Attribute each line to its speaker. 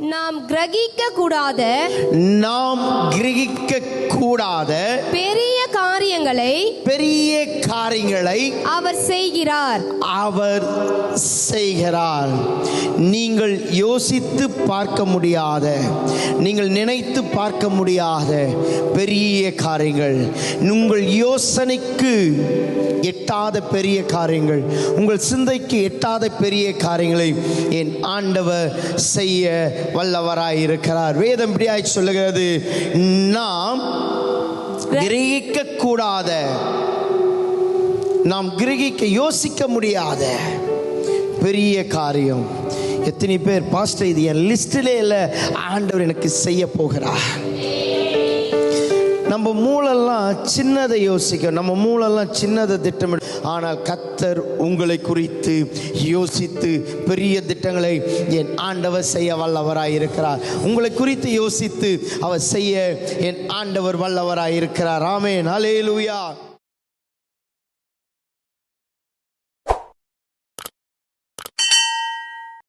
Speaker 1: நாம் கிரகிக்க கூடாத
Speaker 2: நாம் கிரகிக்க கூடாத
Speaker 1: பெரிய காரியங்களை
Speaker 2: பெரிய காரியங்களை
Speaker 1: அவர் செய்கிறார்.
Speaker 2: அவர் செய்கிறார். நீங்கள் யோசித்து பார்க்க முடியாத நீங்கள் நினைத்து பார்க்க முடியாத பெரிய காரியங்கள். உங்கள் யோசனைக்கு எட்டாத பெரிய காரியங்கள். உங்கள் சிந்தைக்கு எட்டாத பெரிய காரியங்களை என் ஆண்டவர் செய்ய வல்லவராய் இருக்கிறார். வேதம் இப்படியாய் சொல்லுகிறது. நாம் கிரகிக்க கூடாத நாம் கிரகிக்க யோசிக்க முடியாத பெரிய காரியம். எத்தனை பேர் பாஸ்டர் இது என் லிஸ்டிலே இல்லை ஆண்டவர் எனக்கு செய்ய போகிறார். சின்னதை யோசிக்கும் நம்ம மூளெல்லாம் சின்னதை திட்டமிடும் ஆனால் கத்தர் உங்களை குறித்து யோசித்து பெரிய திட்டங்களை என் ஆண்டவர் செய்ய வல்லவராய் இருக்கிறார். உங்களை குறித்து யோசித்து அவர் செய்ய என் ஆண்டவர் வல்லவராய் இருக்கிறார். ஆமே நாளே லூயா